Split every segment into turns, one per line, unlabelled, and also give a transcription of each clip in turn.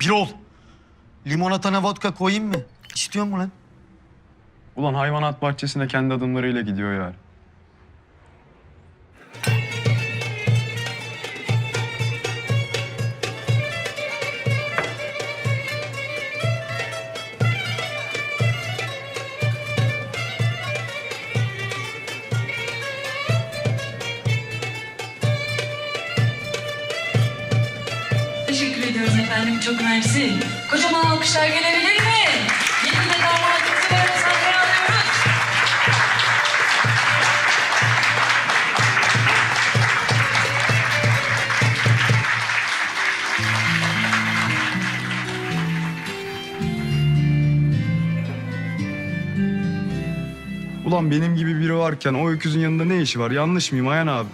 Bir ol. Limonatana vodka koyayım mı? İstiyor mu lan?
Ulan hayvanat bahçesine kendi adımlarıyla gidiyor yani. Ulan benim gibi biri varken o öküzün yanında ne işi var? Yanlış mıyım Ayhan abi?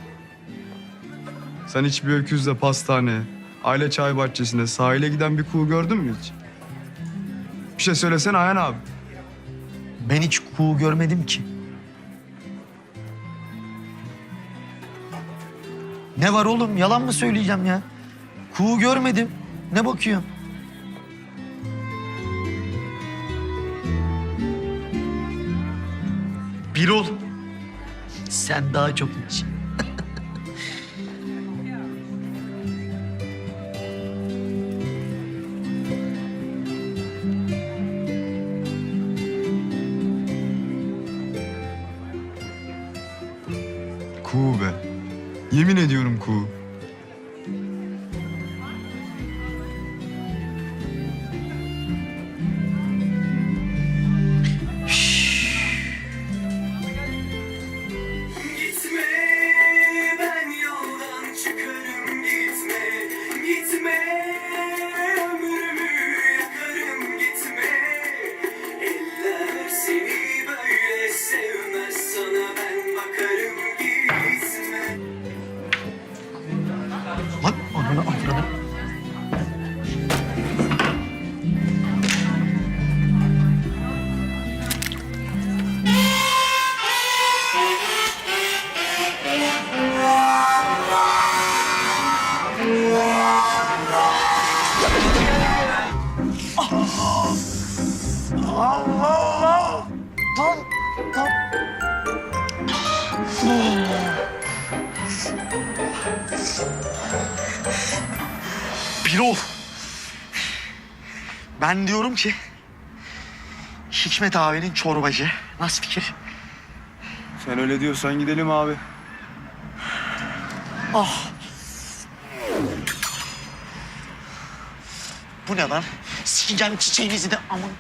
Sen hiç bir öküzle pastane, aile çay bahçesine, sahile giden bir kuğu gördün mü hiç? Bir şey söylesene Ayhan abi.
Ben hiç kuğu görmedim ki. Ne var oğlum? Yalan mı söyleyeceğim ya? Kuğu görmedim. Ne bakıyorsun? Bir ol. Sen daha çok iç. Bir ol. Ben diyorum ki Hikmet abinin çorbacı. Nasıl fikir?
Sen öyle diyorsan gidelim abi.
Ah. Bu ne lan? Sikeceğim çiçeğinizi de aman.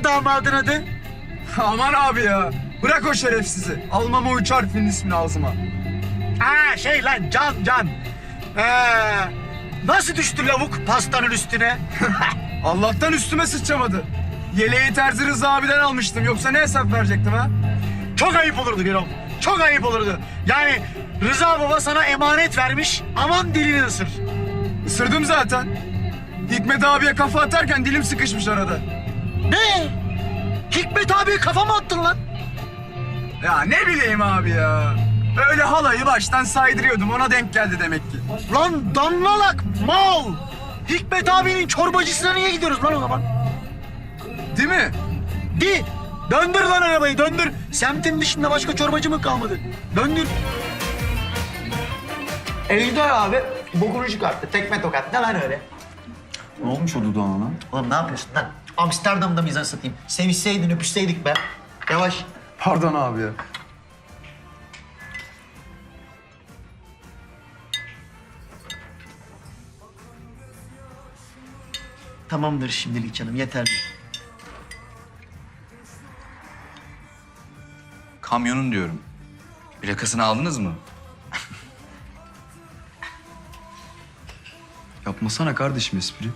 O damadın adı?
Aman abi ya. Bırak o şerefsizi. Almam o üç harfin ismini ağzıma.
Ha şey lan can can. Ee, nasıl düştü lavuk pastanın üstüne?
Allah'tan üstüme sıçramadı. Yeleği Terzi Rıza abiden almıştım. Yoksa ne hesap verecektim ha?
Çok ayıp olurdu Birol. Çok ayıp olurdu. Yani Rıza baba sana emanet vermiş. Aman dilini ısır.
Isırdım zaten. Hikmet abiye kafa atarken dilim sıkışmış arada.
Ne? Hikmet abi kafama attın lan.
Ya ne bileyim abi ya. Öyle halayı baştan saydırıyordum. Ona denk geldi demek ki.
Lan damlalak mal. Hikmet abinin çorbacısına niye gidiyoruz lan o zaman?
Değil mi?
Di. Döndür lan arabayı döndür. Semtin dışında başka çorbacı mı kalmadı? Döndür.
Ejder abi bokunu çıkarttı. Tekme tokat. Ne lan öyle?
Ne olmuş o dudağına lan?
Oğlum ne yapıyorsun lan? Amsterdam'da mıyız satayım? Sevişseydin öpüşseydik be. Yavaş.
Pardon abi ya.
Tamamdır şimdilik canım yeterli.
Kamyonun diyorum. Plakasını aldınız mı?
Yapmasana kardeşim espri.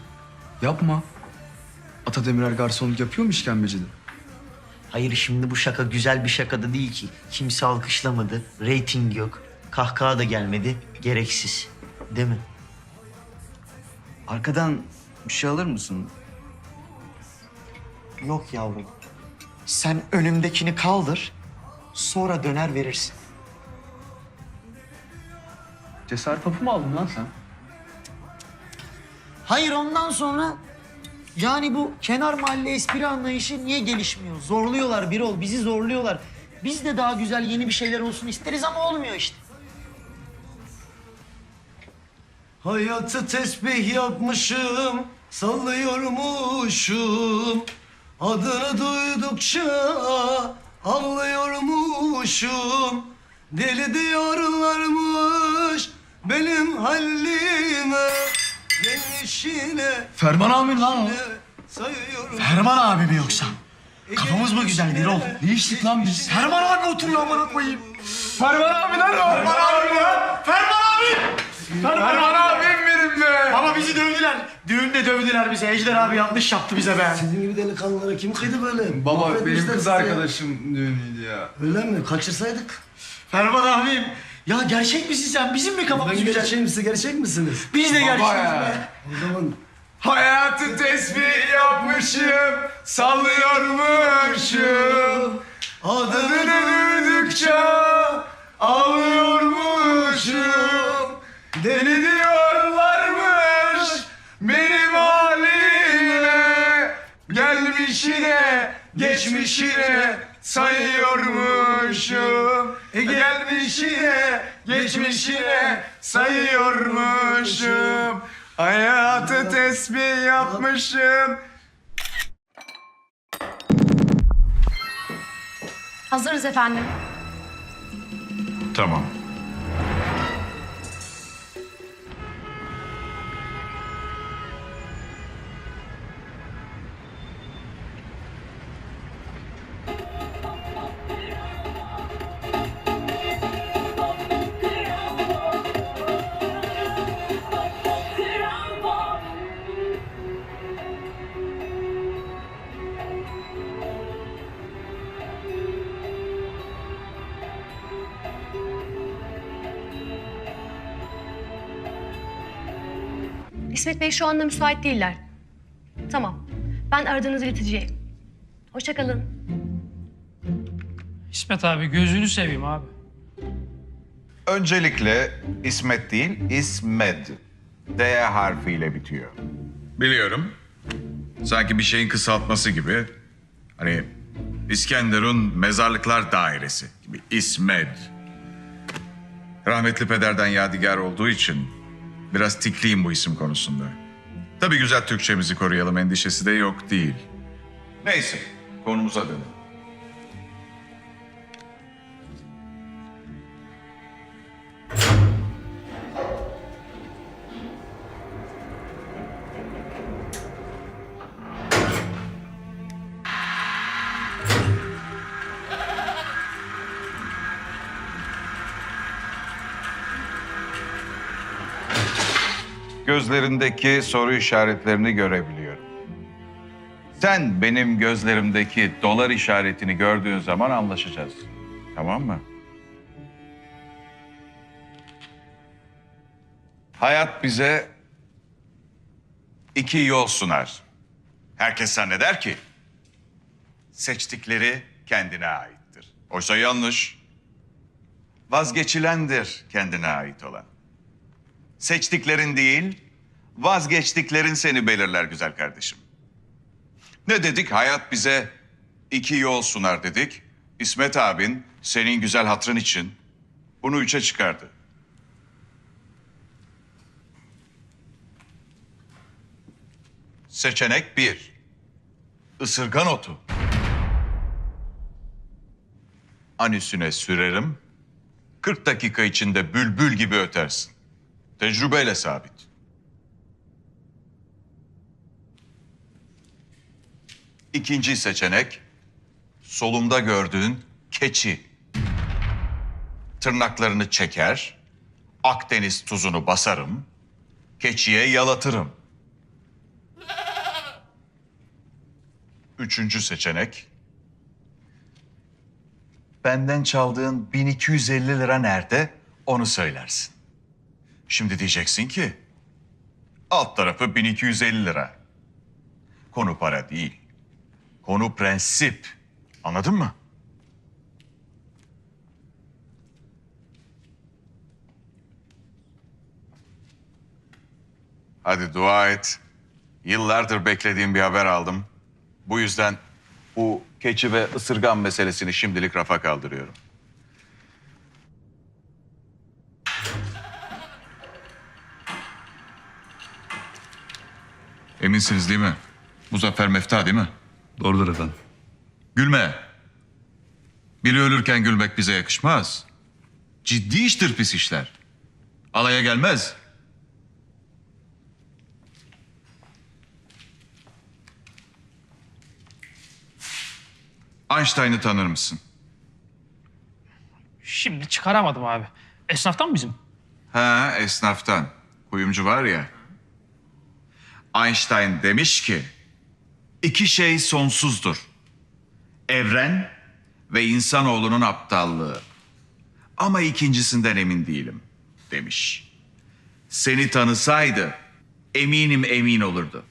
Yapma. Ata Demirer garsonluk yapıyor mu işkembecide?
Hayır şimdi bu şaka güzel bir şaka da değil ki. Kimse alkışlamadı, reyting yok. Kahkaha da gelmedi, gereksiz. Değil mi?
Arkadan bir şey alır mısın?
Yok yavrum. Sen önümdekini kaldır. Sonra döner verirsin.
Cesaret hapı mı aldın lan sen?
Hayır ondan sonra yani bu kenar mahalle espri anlayışı niye gelişmiyor? Zorluyorlar bir ol, bizi zorluyorlar. Biz de daha güzel yeni bir şeyler olsun isteriz ama olmuyor işte.
Hayatı tesbih yapmışım, sallıyormuşum. Adını duydukça ağlıyormuşum. Deli diyorlarmış benim halime.
Ferman abi lan o.
sayıyorum.
Ferman abi mi yoksa? Kafamız mı güzel bir ol? Ne içtik lan biz? Ferman abi oturuyor amına koyayım.
Ferman abi lan o! Ferman abi ya!
Ferman abi!
Ferman abim benim be!
Baba bizi dövdüler. Düğünde dövdüler bizi. Ejder abi yanlış yaptı bize be.
Sizin gibi delikanlılara kim kıydı böyle?
Baba
Mahvetmişler
benim kız
sizi ya.
arkadaşım düğünüydü ya.
Öyle mi? Kaçırsaydık.
Ferman abim. Ya gerçek misin sen? Bizim mi kafamız
Ben
güzel?
gerçeğim siz gerçek misiniz?
Biz de gerçeğiz
ya.
be.
O zaman
Hayatı tesbih yapmışım, sallıyormuşum. Adını duydukça ağlıyormuşum. Deli Geçmişine sayıyormuşum. E gelmişine, geçmişine sayıyormuşum. Hayatı tesbih yapmışım.
Hazırız efendim.
Tamam.
İsmet Bey şu anda müsait değiller. Tamam. Ben aradığınızı ileteceğim. Hoşça kalın.
İsmet abi gözünü seveyim abi.
Öncelikle İsmet değil, İsmed. D harfiyle bitiyor. Biliyorum. Sanki bir şeyin kısaltması gibi. Hani İskenderun Mezarlıklar Dairesi gibi. İsmed. Rahmetli pederden yadigar olduğu için biraz tikliyim bu isim konusunda. Tabii güzel Türkçemizi koruyalım endişesi de yok değil. Neyse, konumuza dönelim. Gözlerindeki soru işaretlerini görebiliyorum. Sen benim gözlerimdeki dolar işaretini gördüğün zaman anlaşacağız. Tamam mı? Hayat bize iki yol sunar. Herkes zanneder ki seçtikleri kendine aittir. Oysa yanlış. Vazgeçilendir kendine ait olan. Seçtiklerin değil, vazgeçtiklerin seni belirler güzel kardeşim. Ne dedik? Hayat bize iki yol sunar dedik. İsmet abin senin güzel hatrın için bunu üçe çıkardı. Seçenek bir. Isırgan otu. Anüsüne sürerim. 40 dakika içinde bülbül gibi ötersin. Tecrübeyle sabit. İkinci seçenek, solumda gördüğün keçi. Tırnaklarını çeker, Akdeniz tuzunu basarım, keçiye yalatırım. Üçüncü seçenek, benden çaldığın 1250 lira nerede onu söylersin. Şimdi diyeceksin ki alt tarafı 1250 lira. Konu para değil. Konu prensip. Anladın mı? Hadi dua et. Yıllardır beklediğim bir haber aldım. Bu yüzden bu keçi ve ısırgan meselesini şimdilik rafa kaldırıyorum. Eminsiniz değil mi? Muzaffer Mefta değil mi?
Doğrudur efendim.
Gülme. Biri ölürken gülmek bize yakışmaz. Ciddi iştir pis işler. Alaya gelmez. Einstein'ı tanır mısın?
Şimdi çıkaramadım abi. Esnaftan mı bizim?
Ha, esnaftan. Kuyumcu var ya. Einstein demiş ki, iki şey sonsuzdur. Evren ve insanoğlunun aptallığı. Ama ikincisinden emin değilim, demiş. Seni tanısaydı, eminim emin olurdu.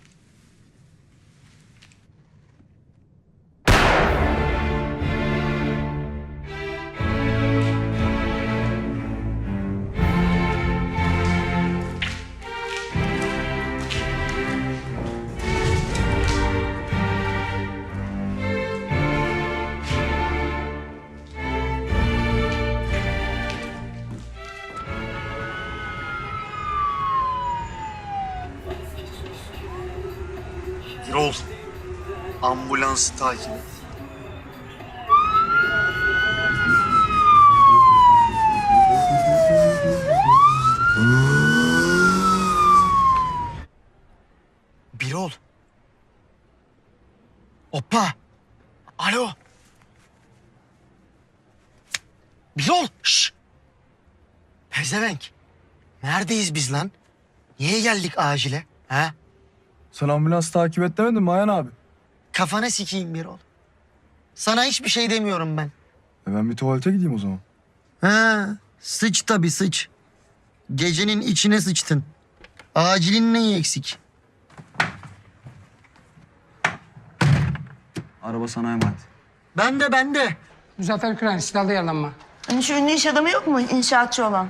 Ambulansı takip et. Birol. Hoppa. Alo. Birol. Şş. Pezevenk. Neredeyiz biz lan? Niye geldik acile? Ha?
Sen ambulans takip et demedin mi Ayhan abi?
Kafana sikeyim Birol. Sana hiçbir şey demiyorum ben.
E ben bir tuvalete gideyim o zaman.
Ha, sıç tabii sıç. Gecenin içine sıçtın. Acilin neyi eksik?
Araba sana emanet.
Ben de ben de.
Muzaffer Küren silahlı yaralanma.
Hani şu ünlü iş adamı yok mu? İnşaatçı olan.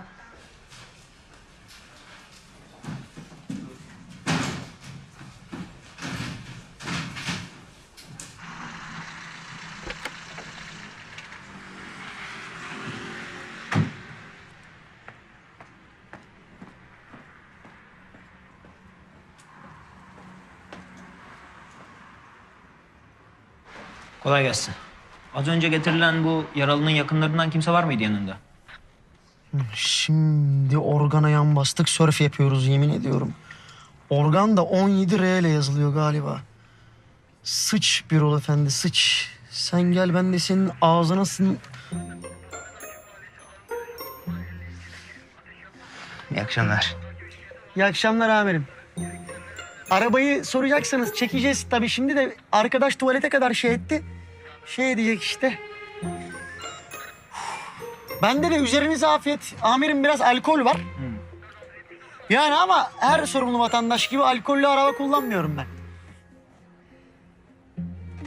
Kolay gelsin. Az önce getirilen bu yaralının yakınlarından kimse var mıydı yanında?
Şimdi organa yan bastık sörf yapıyoruz yemin ediyorum. Organ da 17 R ile yazılıyor galiba. Sıç Birol Efendi sıç. Sen gel ben de senin ağzına sın...
İyi akşamlar.
İyi akşamlar amirim. Arabayı soracaksanız çekeceğiz tabii şimdi de arkadaş tuvalete kadar şey etti. Şey diyecek işte. Bende de üzerinize afiyet. Amirim biraz alkol var. Yani ama her sorumlu vatandaş gibi alkollü araba kullanmıyorum ben.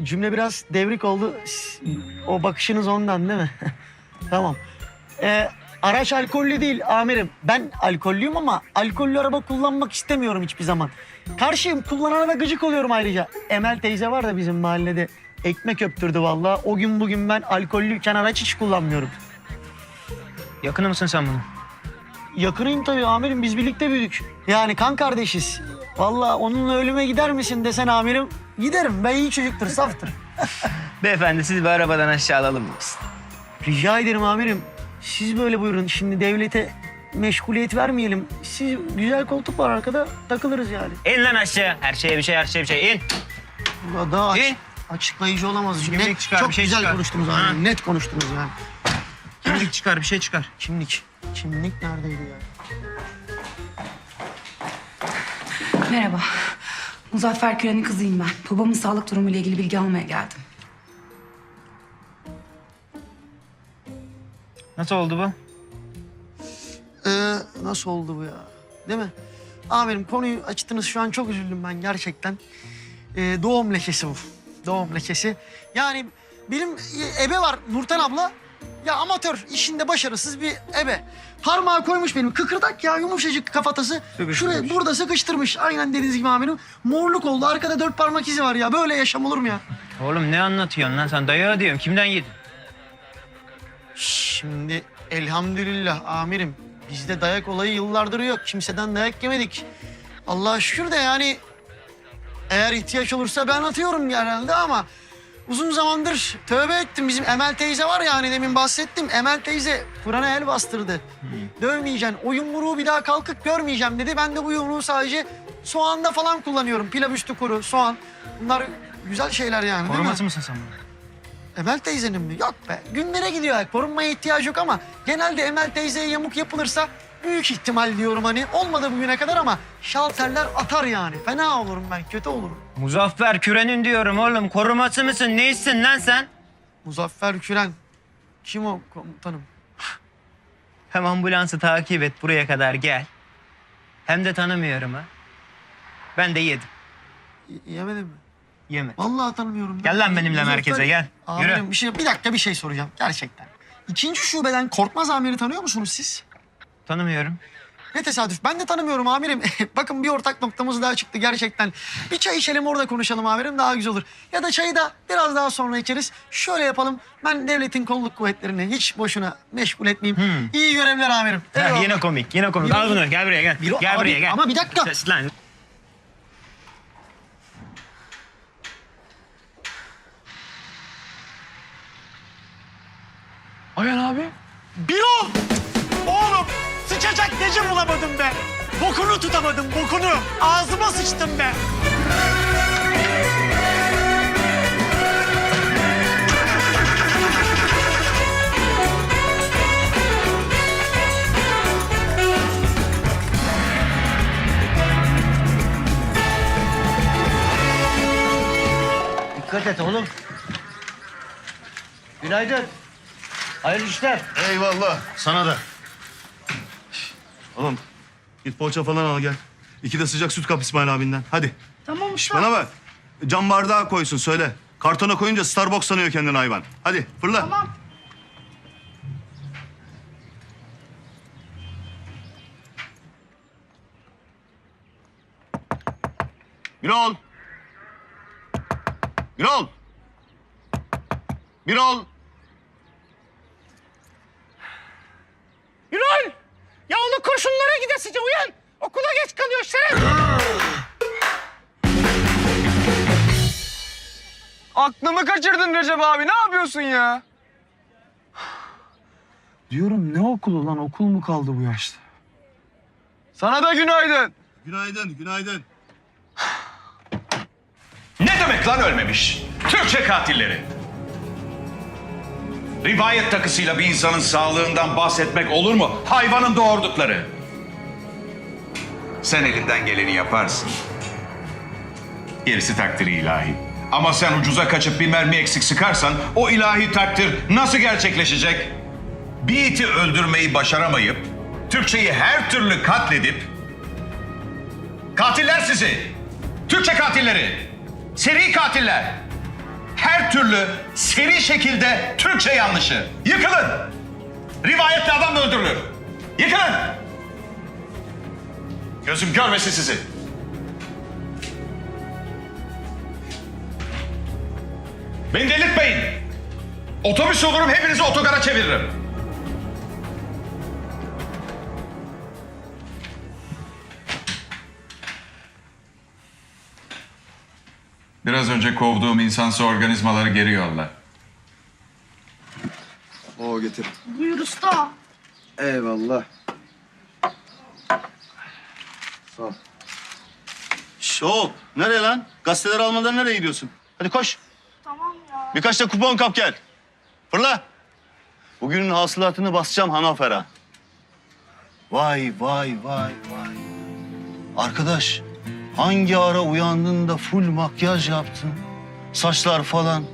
Cümle biraz devrik oldu. O bakışınız ondan değil mi? tamam. Ee, araç alkollü değil amirim. Ben alkollüyüm ama alkollü araba kullanmak istemiyorum hiçbir zaman. Karşıyım. Kullanana da gıcık oluyorum ayrıca. Emel teyze var da bizim mahallede. Ekmek öptürdü vallahi. O gün bugün ben alkollüyken araç hiç kullanmıyorum.
Yakını mısın sen bunun?
Yakınıyım tabii amirim. Biz birlikte büyüdük. Yani kan kardeşiz. Vallahi onunla ölüme gider misin desen amirim. Giderim. Ben iyi çocuktur, saftır.
Beyefendi siz bir arabadan aşağı alalım mısın?
Rica ederim amirim. Siz böyle buyurun. Şimdi devlete meşguliyet vermeyelim. Siz güzel koltuk var arkada takılırız yani.
İn lan aşağı. Her şeye bir şey, her şeye bir şey. İn.
Daha aç-
İn.
Açıklayıcı olamaz.
Kimlik
Net,
çıkar,
çok
bir şey
güzel
çıkar.
konuştunuz
Ha.
amirim. Net konuştunuz yani.
Kimlik çıkar, bir şey çıkar.
Kimlik. Kimlik neredeydi ya?
Merhaba. Muzaffer Küren'in kızıyım ben. Babamın sağlık durumuyla ilgili bilgi almaya geldim.
Nasıl oldu bu?
Ee, nasıl oldu bu ya? Değil mi? Amirim konuyu açtınız şu an çok üzüldüm ben gerçekten. Ee, doğum leşesi bu. Doğum lekesi. Yani benim ebe var Nurten abla. Ya amatör, işinde başarısız bir ebe. Parmağı koymuş benim kıkırdak ya yumuşacık kafatası. Şuraya burada sıkıştırmış. Aynen dediğiniz gibi amirim. Morluk oldu. Arkada dört parmak izi var ya. Böyle yaşam olur mu ya?
Oğlum ne anlatıyorsun lan sen? Dayağı diyorum. Kimden yedin?
Şimdi elhamdülillah amirim. Bizde dayak olayı yıllardır yok. Kimseden dayak yemedik. Allah'a şükür de yani eğer ihtiyaç olursa ben atıyorum genelde ama uzun zamandır tövbe ettim. Bizim Emel teyze var ya hani demin bahsettim. Emel teyze Kur'an'a el bastırdı. Dövmeyeceksin. O yumruğu bir daha kalkıp görmeyeceğim dedi. Ben de bu yumruğu sadece soğanda falan kullanıyorum. Pilav üstü kuru, soğan. Bunlar güzel şeyler yani değil mi?
Koruması mısın sen bunu?
Emel teyzenin mi? Yok be. Günlere gidiyor. Korunmaya ihtiyacı yok ama genelde Emel teyzeye yamuk yapılırsa büyük ihtimal diyorum hani. Olmadı bugüne kadar ama şalterler atar yani. Fena olurum ben. Kötü olurum.
Muzaffer Küren'in diyorum oğlum. Koruması mısın? Neysin lan sen?
Muzaffer Küren. Kim o komutanım?
Hem ambulansı takip et buraya kadar gel. Hem de tanımıyorum ha. Ben de yedim.
Y- yemedim mi?
Yeme.
Vallahi tanımıyorum. ben.
Gel lan benimle
Muzaffer-
merkeze, gel. Yürü.
Amirim bir şey bir dakika bir şey soracağım gerçekten. İkinci şubeden Korkmaz amiri tanıyor musunuz siz?
Tanımıyorum.
Ne tesadüf. Ben de tanımıyorum amirim. Bakın bir ortak noktamız daha çıktı gerçekten. Bir çay içelim orada konuşalım amirim daha güzel olur. Ya da çayı da biraz daha sonra içeriz. Şöyle yapalım. Ben devletin kolluk kuvvetlerini hiç boşuna meşgul etmeyeyim. İyi görevler amirim.
Ha,
Eyvallah.
yine komik, yine komik. Al bunu, gel buraya gel.
Bir-
gel
abi,
buraya gel.
ama bir dakika.
Ses lan.
Ayhan abi.
Bilo! Sıçacak nece bulamadım be. Bokunu tutamadım bokunu. Ağzıma sıçtım be.
Dikkat et oğlum. Günaydın. Hayırlı işler.
Eyvallah. Sana da. Oğlum git poğaça falan al gel. İki de sıcak süt kap İsmail abinden. Hadi.
Tamam
Şş, bana bak. Cam bardağı koysun söyle. Kartona koyunca Starbucks sanıyor kendini hayvan. Hadi fırla.
Tamam.
Birol. Birol. Birol.
Yürol! Ya onu kurşunlara gidesice uyan. Okula geç kalıyor şeref.
Aklımı kaçırdın Recep abi. Ne yapıyorsun ya? Diyorum ne okulu lan? Okul mu kaldı bu yaşta? Sana da günaydın.
Günaydın, günaydın.
Ne demek lan ölmemiş? Türkçe katilleri. Rivayet takısıyla bir insanın sağlığından bahsetmek olur mu? Hayvanın doğurdukları. Sen elinden geleni yaparsın. Gerisi takdiri ilahi. Ama sen ucuza kaçıp bir mermi eksik sıkarsan o ilahi takdir nasıl gerçekleşecek? Bir iti öldürmeyi başaramayıp Türkçeyi her türlü katledip Katiller sizi. Türkçe katilleri. Seri katiller. Her türlü seri şekilde Türkçe yanlışı. Yıkılın. Rivayetli adam da öldürülür. Yıkılın. Gözüm görmesin sizi. Beni delirtmeyin. Otobüs olurum hepinizi otogara çeviririm. Biraz önce kovduğum insansı organizmaları geri yolla.
O getir.
Buyur usta.
Eyvallah. Sağ ol.
Şş, hop. Nereye lan? Gazeteleri almadan nereye gidiyorsun? Hadi koş.
Tamam ya.
Birkaç da kupon kap gel. Fırla. Bugünün hasılatını basacağım Hanafer'a. Vay vay vay vay. Arkadaş hangi ara uyandın da full makyaj yaptın? Saçlar falan.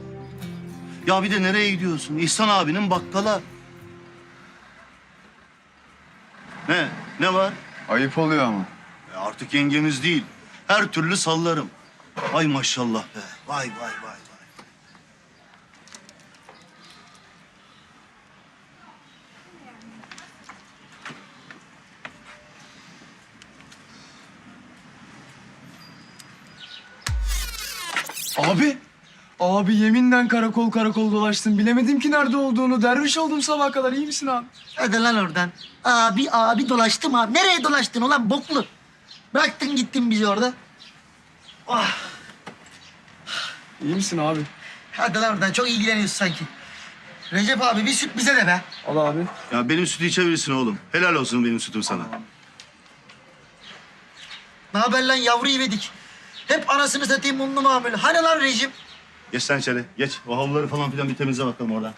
Ya bir de nereye gidiyorsun? İhsan abinin bakkala. Ne? Ne var?
Ayıp oluyor ama.
E artık yengemiz değil. Her türlü sallarım. Ay maşallah be. Vay vay vay vay.
Abi. Abi yeminle karakol karakol dolaştım. Bilemedim ki nerede olduğunu. Derviş oldum sabah kadar. İyi misin abi?
Hadi lan oradan. Abi abi dolaştım abi. Nereye dolaştın ulan boklu? Bıraktın gittin bizi orada.
İyi misin abi?
Hadi lan oradan çok ilgileniyorsun sanki. Recep abi bir süt bize de be.
Al abi.
Ya benim sütü içebilirsin oğlum. Helal olsun benim sütüm sana.
Ne haber lan yavru ivedik? Hep anasını satayım unlu mamul. Hani lan rejim?
Geç sen içeri. Geç. O havluları falan filan bir temizle bakalım orada.